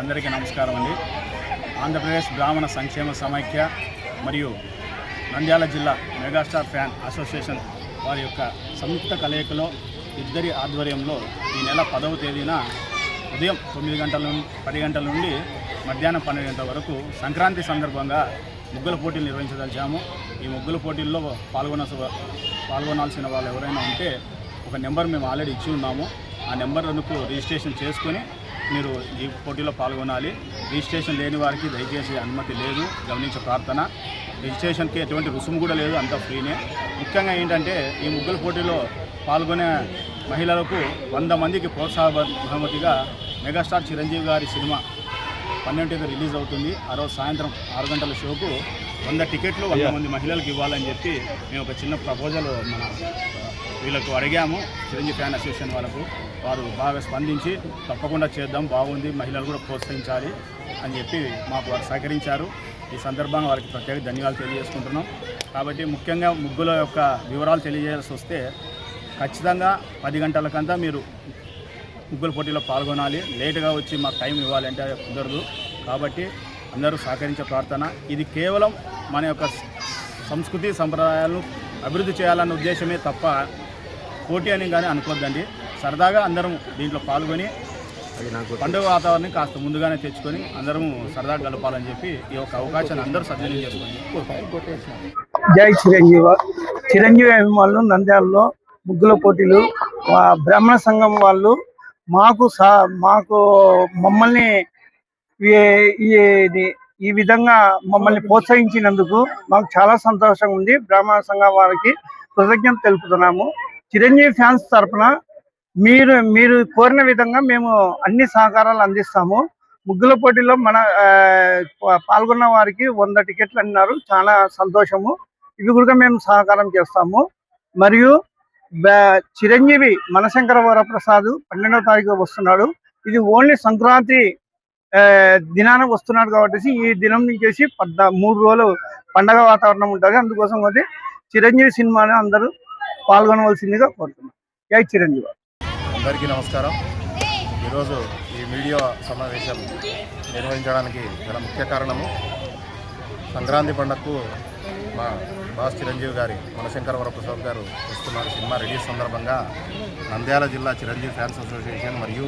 అందరికీ నమస్కారం అండి. ఆంధ్రప్రదేశ్ బ్రాహ్మణ సంక్షేమ సమైక్య మరియు నంద్యాల జిల్లా మెగాస్టార్ ఫ్యాన్ అసోసియేషన్ వారి యొక్క సంయుక్త కలయికలో ఇద్దరి ఆధ్వర్యంలో ఈ నెల పదవ తేదీన ఉదయం తొమ్మిది గంటల పది గంటల నుండి మధ్యాహ్నం పన్నెండు గంటల వరకు సంక్రాంతి సందర్భంగా ముగ్గుల పోటీలు నిర్వహించదలిచాము. ఈ ముగ్గుల పోటీల్లో పాల్గొన పాల్గొనాల్సిన వాళ్ళు ఎవరైనా ఉంటే ఒక నెంబర్ మేము ఆల్రెడీ ఇచ్చి ఉన్నాము. ఆ నెంబర్కు రిజిస్ట్రేషన్ చేసుకొని మీరు ఈ పోటీలో పాల్గొనాలి. రిజిస్ట్రేషన్ లేని వారికి దయచేసి అనుమతి లేదు. గమనించే ప్రార్థన. రిజిస్ట్రేషన్కి ఎటువంటి రుసుము కూడా లేదు. అంతా ఫ్రీనే. ముఖ్యంగా ఏంటంటే ఈ ముగ్గుల పోటీలో పాల్గొనే మహిళలకు వంద మందికి ప్రోత్సాహ బహుమతిగా మెగాస్టార్ చిరంజీవి గారి సినిమా పన్నెండుకి రిలీజ్ అవుతుంది. ఆ రోజు సాయంత్రం ఆరు గంటల షోకు వంద టికెట్లు వంద మంది మహిళలకు ఇవ్వాలని చెప్పి మేము ఒక చిన్న ప్రపోజల్ మన వీళ్ళకు అడిగాము. చిరంజీవి ఫ్యాన్ అసోసియేషన్ వాళ్ళకు. వారు బాగా స్పందించి తప్పకుండా చేద్దాం బాగుంది మహిళలు కూడా ప్రోత్సహించాలి అని చెప్పి మాకు వారు సహకరించారు. ఈ సందర్భంగా వారికి ప్రత్యేక ధన్యవాదాలు తెలియజేసుకుంటున్నాం. కాబట్టి ముఖ్యంగా ముగ్గుల యొక్క వివరాలు తెలియజేయాల్సి వస్తే ఖచ్చితంగా పది గంటలకంతా మీరు ముగ్గుల పోటీలో పాల్గొనాలి. లేటుగా వచ్చి మాకు టైం ఇవ్వాలంటే కుదరదు. కాబట్టి అందరూ సహకరించే ప్రార్థన. ఇది కేవలం మన యొక్క సంస్కృతి సంప్రదాయాలను అభివృద్ధి చేయాలన్న ఉద్దేశమే తప్ప పోటీ అని కానీ అనుకోద్దండి. సరదాగా అందరం దీంట్లో పాల్గొని పండుగ వాతావరణం కాస్త ముందుగానే తెచ్చుకొని అందరం సరదాగా గడపాలని చెప్పి ఈ యొక్క అవకాశాన్ని అందరూ సద్వినియోగం చేసుకోండి. జై చిరంజీవ. చిరంజీవి అభిమానులు నంద్యాలలో ముగ్గుల పోటీలు. బ్రాహ్మణ సంఘం వాళ్ళు మాకు సా మాకు మమ్మల్ని ఈ- ఈ విధంగా మమ్మల్ని ప్రోత్సహించినందుకు మాకు చాలా సంతోషంగా ఉంది. బ్రాహ్మణ సంఘం వారికి కృతజ్ఞత తెలుపుతున్నాము. చిరంజీవి ఫ్యాన్స్ తరఫున మీరు మీరు కోరిన విధంగా మేము అన్ని సహకారాలు అందిస్తాము. ముగ్గుల పోటీలో మన ఆ, పాల్గొన్న వారికి వంద టికెట్లు అన్నారు. చాలా సంతోషము. ఇవి కూడా మేము సహకారం చేస్తాము. మరియు చిరంజీవి మనశంకర వరప్రసాద్ పన్నెండవ తారీఖు వస్తున్నాడు. ఇది ఓన్లీ సంక్రాంతి దినాన వస్తున్నాడు కాబట్టి ఈ దినం నుంచి పద్నా మూడు రోజులు పండగ వాతావరణం ఉంటుంది. అందుకోసం కాబట్టి చిరంజీవి సినిమాని అందరూ పాల్గొనవలసిందిగా కోరుతున్నాం. జై చిరంజీవి అందరికీ నమస్కారం. ఈరోజు ఈ మీడియా సమావేశం నిర్వహించడానికి గల ముఖ్య కారణము సంక్రాంతి పండగకు మా బాస్ చిరంజీవి గారి మనశంకర వరప్రసాద్ గారు వస్తున్నారు. సినిమా రిలీజ్ సందర్భంగా నంద్యాల జిల్లా చిరంజీవి ఫ్యాన్స్ అసోసియేషన్ మరియు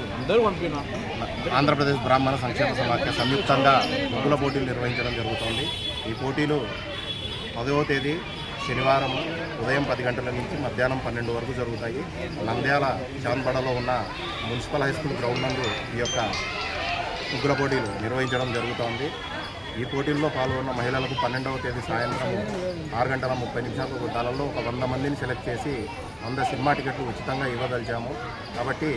ఆంధ్రప్రదేశ్ బ్రాహ్మణ సంక్షేమ సమాఖ్య సంయుక్తంగా ముగ్గుల పోటీలు నిర్వహించడం జరుగుతోంది. ఈ పోటీలు పదవ తేదీ శనివారం ఉదయం పది గంటల నుంచి మధ్యాహ్నం పన్నెండు వరకు జరుగుతాయి. నంద్యాల చాంద్బడలో ఉన్న మున్సిపల్ హై స్కూల్ గ్రౌండ్ నందు ఈ యొక్క ఉగ్ర పోటీలు నిర్వహించడం జరుగుతోంది. ఈ పోటీల్లో పాల్గొన్న మహిళలకు పన్నెండవ తేదీ సాయంత్రం ఆరు గంటల ముప్పై నిమిషాల కాలంలో ఒక వంద మందిని సెలెక్ట్ చేసి వంద సినిమా టికెట్లు ఉచితంగా ఇవ్వదలిచాము కాబట్టి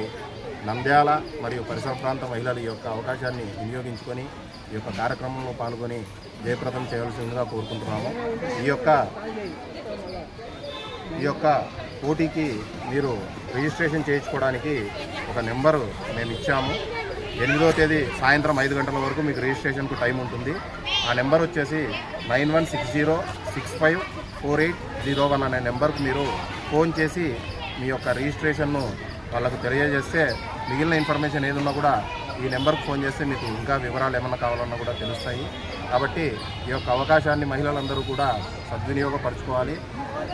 నంద్యాల మరియు పరిసర ప్రాంత మహిళలు ఈ యొక్క అవకాశాన్ని వినియోగించుకొని ఈ యొక్క కార్యక్రమంలో పాల్గొని జయప్రదం చేయాల్సిందిగా కోరుకుంటున్నాము. ఈ యొక్క ఈ యొక్క పోటీకి మీరు రిజిస్ట్రేషన్ చేయించుకోవడానికి ఒక నెంబరు మేము ఇచ్చాము. ఎనిమిదో తేదీ సాయంత్రం ఐదు గంటల వరకు మీకు రిజిస్ట్రేషన్కు టైం ఉంటుంది. ఆ నెంబర్ వచ్చేసి nine one six zero six five four eight zero one అనే నెంబర్కు మీరు ఫోన్ చేసి మీ యొక్క రిజిస్ట్రేషన్ను వాళ్ళకు తెలియజేస్తే మిగిలిన ఇన్ఫర్మేషన్ ఏదున్నా కూడా ఈ నెంబర్కి ఫోన్ చేస్తే మీకు ఇంకా వివరాలు ఏమైనా కావాలన్నా కూడా తెలుస్తాయి. కాబట్టి ఈ యొక్క అవకాశాన్ని మహిళలందరూ కూడా సద్వినియోగపరచుకోవాలి.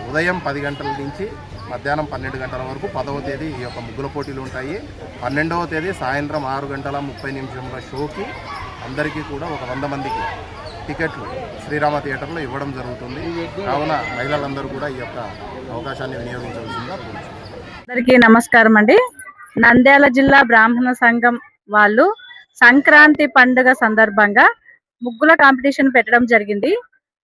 ఉదయం పది గంటల నుంచి మధ్యాహ్నం పన్నెండు గంటల వరకు పదవ తేదీ ఈ యొక్క ముగ్గుల పోటీలు ఉంటాయి. పన్నెండవ తేదీ సాయంత్రం ఆరు గంటల ముప్పై నిమిషముల షోకి అందరికీ కూడా ఒక వంద మందికి టికెట్లు శ్రీరామ థియేటర్లో ఇవ్వడం జరుగుతుంది. కావున మహిళలందరూ కూడా ఈ యొక్క అవకాశాన్ని వినియోగించవలసిందిగా అందరికీ నమస్కారం అండి నంద్యాల జిల్లా బ్రాహ్మణ సంఘం వాళ్ళు సంక్రాంతి పండుగ సందర్భంగా ముగ్గుల కాంపిటీషన్ పెట్టడం జరిగింది.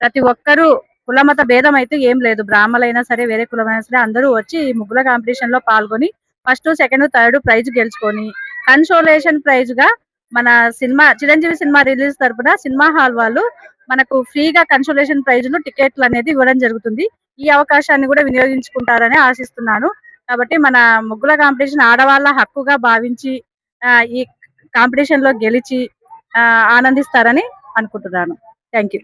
ప్రతి ఒక్కరూ కులమత భేదం అయితే ఏం లేదు. బ్రాహ్మలైనా సరే వేరే కులమైనా సరే అందరూ వచ్చి ఈ ముగ్గుల కాంపిటీషన్లో పాల్గొని ఫస్ట్ సెకండ్ థర్డ్ ప్రైజ్ గెలుచుకొని కన్సోలేషన్ ప్రైజ్గా మన సినిమా చిరంజీవి సినిమా రిలీజ్ తరపున సినిమా హాల్ వాళ్ళు మనకు ఫ్రీగా కన్సోలేషన్ ప్రైజ్ను టికెట్లు అనేది ఇవ్వడం జరుగుతుంది. ఈ అవకాశాన్ని కూడా వినియోగించుకుంటారని ఆశిస్తున్నాను. కాబట్టి మన ముగ్గుల కాంపిటీషన్ ఆడవాళ్ళ హక్కుగా భావించి ఈ కాంపిటీషన్లో గెలిచి ఆ, ఆనందిస్తారని అనుకుంటున్నాను. Thank you